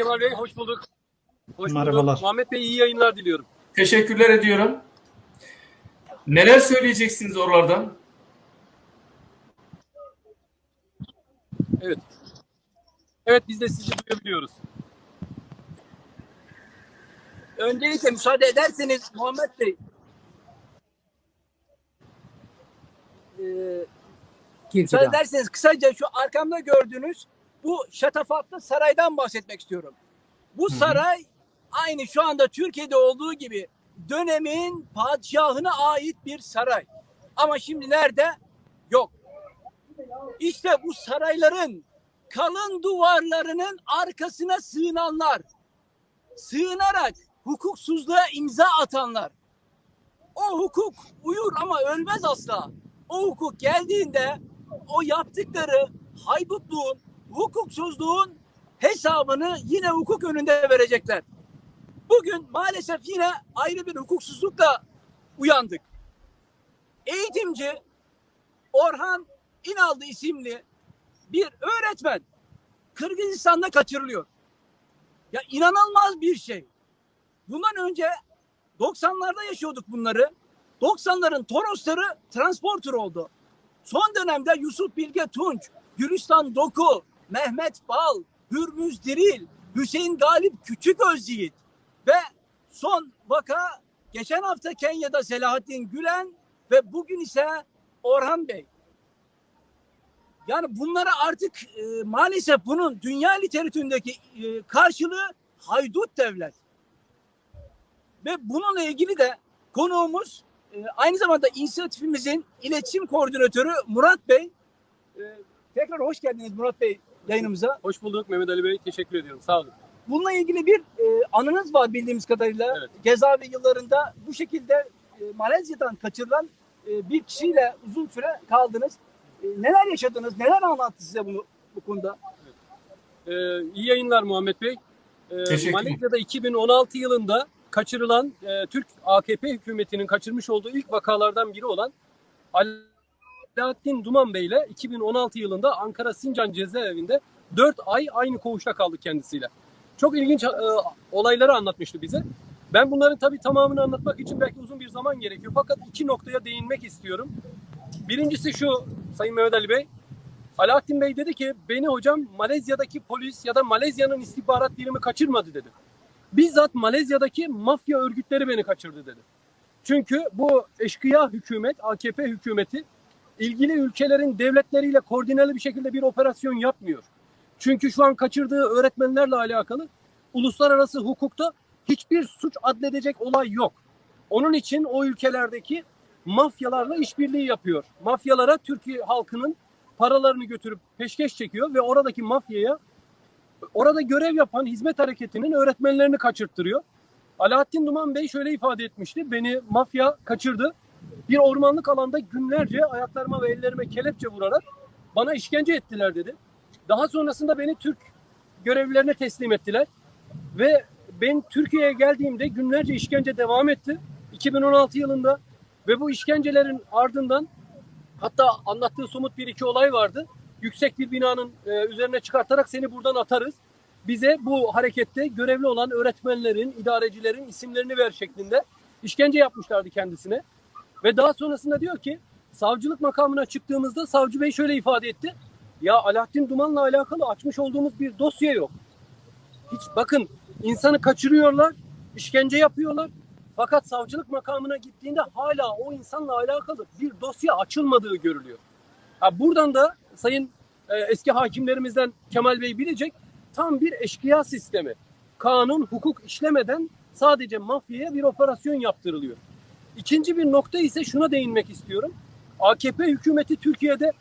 Kemal Bey, hoş bulduk. Hoş Merhabalar. bulduk. Muhammed Bey iyi yayınlar diliyorum. Teşekkürler ediyorum. Neler söyleyeceksiniz oralardan? Evet. Evet biz de sizi duyabiliyoruz. Öncelikle müsaade ederseniz Muhammed Bey. Ee, müsaade ederseniz kısaca şu arkamda gördüğünüz bu şatafatlı saraydan bahsetmek istiyorum. Bu saray aynı şu anda Türkiye'de olduğu gibi dönemin padişahına ait bir saray. Ama şimdi nerede? Yok. İşte bu sarayların kalın duvarlarının arkasına sığınanlar, sığınarak hukuksuzluğa imza atanlar. O hukuk uyur ama ölmez asla. O hukuk geldiğinde o yaptıkları haydutluğun, hukuksuzluğun hesabını yine hukuk önünde verecekler. Bugün maalesef yine ayrı bir hukuksuzlukla uyandık. Eğitimci Orhan İnaldı isimli bir öğretmen Kırgızistan'da kaçırılıyor. Ya inanılmaz bir şey. Bundan önce 90'larda yaşıyorduk bunları. 90'ların Torosları transporter oldu. Son dönemde Yusuf Bilge Tunç, Gülistan Doku, Mehmet Bal, Hürmüz Diril, Hüseyin Galip Küçük Özyiğit ve son vaka geçen hafta Kenya'da Selahattin Gülen ve bugün ise Orhan Bey. Yani bunlara artık e, maalesef bunun dünya literatüründeki e, karşılığı haydut devlet. Ve bununla ilgili de konuğumuz e, aynı zamanda inisiyatifimizin iletişim koordinatörü Murat Bey. E, tekrar hoş geldiniz Murat Bey yayınımıza. Hoş bulduk Mehmet Ali Bey. Teşekkür ediyorum. Sağ olun. Bununla ilgili bir e, anınız var bildiğimiz kadarıyla. Evet. Cezaevi yıllarında bu şekilde e, Malezya'dan kaçırılan e, bir kişiyle uzun süre kaldınız. E, neler yaşadınız? Neler anlattı size bunu bu konuda? Ee, iyi yayınlar Muhammed Bey. Ee, Malezya'da 2016 yılında kaçırılan e, Türk AKP hükümetinin kaçırmış olduğu ilk vakalardan biri olan Alaaddin Duman Bey ile 2016 yılında Ankara Sincan cezaevinde 4 ay aynı koğuşta kaldık kendisiyle. Çok ilginç e, olayları anlatmıştı bize. Ben bunların tabii tamamını anlatmak için belki uzun bir zaman gerekiyor. Fakat iki noktaya değinmek istiyorum. Birincisi şu Sayın Mehmet Ali Bey. Alaaddin Bey dedi ki beni hocam Malezya'daki polis ya da Malezya'nın istihbarat birimi kaçırmadı dedi. Bizzat Malezya'daki mafya örgütleri beni kaçırdı dedi. Çünkü bu eşkıya hükümet, AKP hükümeti ilgili ülkelerin devletleriyle koordineli bir şekilde bir operasyon yapmıyor. Çünkü şu an kaçırdığı öğretmenlerle alakalı uluslararası hukukta hiçbir suç adledecek olay yok. Onun için o ülkelerdeki mafyalarla işbirliği yapıyor. Mafyalara Türkiye halkının paralarını götürüp peşkeş çekiyor ve oradaki mafyaya orada görev yapan hizmet hareketinin öğretmenlerini kaçırttırıyor. Alaaddin Duman Bey şöyle ifade etmişti. Beni mafya kaçırdı. Bir ormanlık alanda günlerce ayaklarıma ve ellerime kelepçe vurarak bana işkence ettiler dedi. Daha sonrasında beni Türk görevlilerine teslim ettiler. Ve ben Türkiye'ye geldiğimde günlerce işkence devam etti. 2016 yılında ve bu işkencelerin ardından hatta anlattığı somut bir iki olay vardı. Yüksek bir binanın e, üzerine çıkartarak seni buradan atarız. Bize bu harekette görevli olan öğretmenlerin, idarecilerin isimlerini ver şeklinde işkence yapmışlardı kendisine. Ve daha sonrasında diyor ki savcılık makamına çıktığımızda savcı bey şöyle ifade etti. Ya Alaaddin Duman'la alakalı açmış olduğumuz bir dosya yok. Hiç bakın insanı kaçırıyorlar, işkence yapıyorlar. Fakat savcılık makamına gittiğinde hala o insanla alakalı bir dosya açılmadığı görülüyor. Ha, buradan da sayın e, eski hakimlerimizden Kemal Bey bilecek tam bir eşkıya sistemi. Kanun, hukuk işlemeden sadece mafyaya bir operasyon yaptırılıyor. İkinci bir nokta ise şuna değinmek istiyorum. AKP hükümeti Türkiye'de